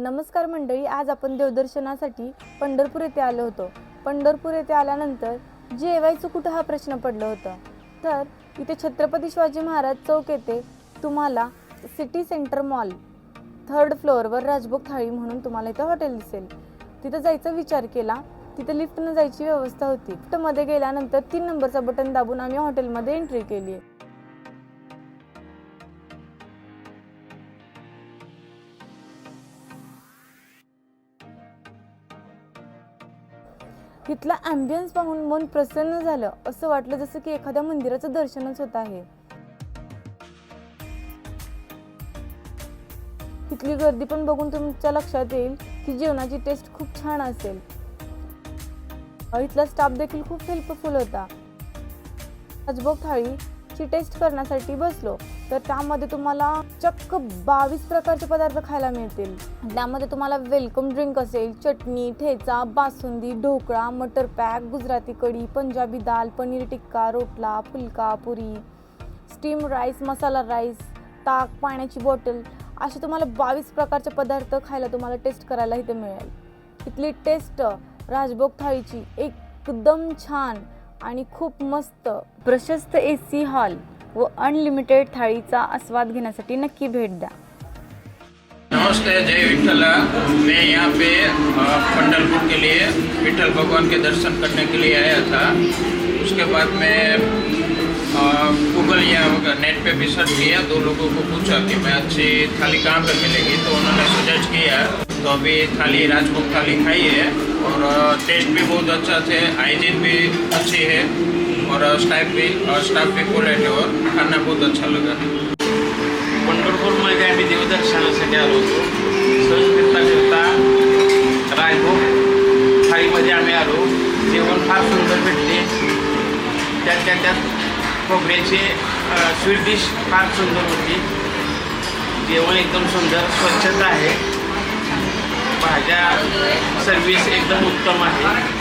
नमस्कार मंडळी आज आपण देवदर्शनासाठी पंढरपूर येथे आलो होतो. पंढरपूर येथे आल्यानंतर जेवायचं कुठं हा प्रश्न पडला होता? तर इथे छत्रपती शिवाजी महाराज चौक येथे तुम्हाला सिटी सेंटर मॉल थर्ड फ्लोअरवर राजभोग थाळी म्हणून तुम्हाला इथं हॉटेल दिसेल. तिथं जायचा विचार केला तिथं लिफ्टनं जायची व्यवस्था होती. लिफ्टमध्ये गेल्यानंतर तीन नंबरचा बटन दाबून आम्ही हॉटेलमध्ये एंट्री केली. तिथला ॲम्बियन्स पाहून मन प्रसन्न झालं. असं वाटलं जसं की एखाद्या मंदिराचं दर्शनच होत आहे. तिथली गर्दी पण बघून तुमच्या लक्षात येईल की जेवणाची टेस्ट खूप छान असेल. इथला स्टाफ देखील खूप हेल्पफुल होता. राजभोग थाळीची टेस्ट करण्यासाठी बसलो तर त्यामध्ये तुम्हाला चक्क बावीस प्रकारचे पदार्थ खायला मिळतील. त्यामध्ये तुम्हाला वेलकम ड्रिंक असेल चटणी ठेचा बासुंदी ढोकळा मटर पॅक गुजराती कढी पंजाबी दाल paneer tikka rotla phulka puri steam rice masala rice ताक पाण्याची बॉटल असे तुम्हाला बावीस प्रकारचे पदार्थ खायला तुम्हाला टेस्ट करायला इथे मिळेल. इथली टेस्ट राजभोग थाळीची एकदम छान आणि खूप मस्त प्रशस्त ए सी हॉल व अनलिमिटेड थाळीचा आस्वाद घेण्यासाठी नक्की भेट द्या. नमस्ते जय विठला मैं यहाँ पे पंडलपुर पंढरपुर के लिए विठल भगवान के दर्शन करने के लिए आया था। उसके बाद मैं गूगल या नेट पे भी सर्च किया दो लोगों को पूछा कि मैं अच्छी थाली कहाँ पर मिलेगी तो उन्होंने सजेस्ट किया तो अभी थाली राजभोग थाली खाई है। और टेस्ट भी बहुत अच्छा थे हाइजीन भी अच्छी है और स्टाफ भी और स्टाफ भी है और खाना बहुत अच्छा लगा। पंढरपूरमध्ये आम्ही देवदर्शनासाठी आलो होतो सहज फिरता फिरता रायभोग थाळीमध्ये आम्ही आलो जेवण फार सुंदर भेटले त्यात त्या त्यात खोबऱ्याचे स्वीट डिश फार सुंदर होती। जेवण एकदम सुंदर, स्वच्छता आहे भाज्या सर्विस एकदम उत्तम आहे.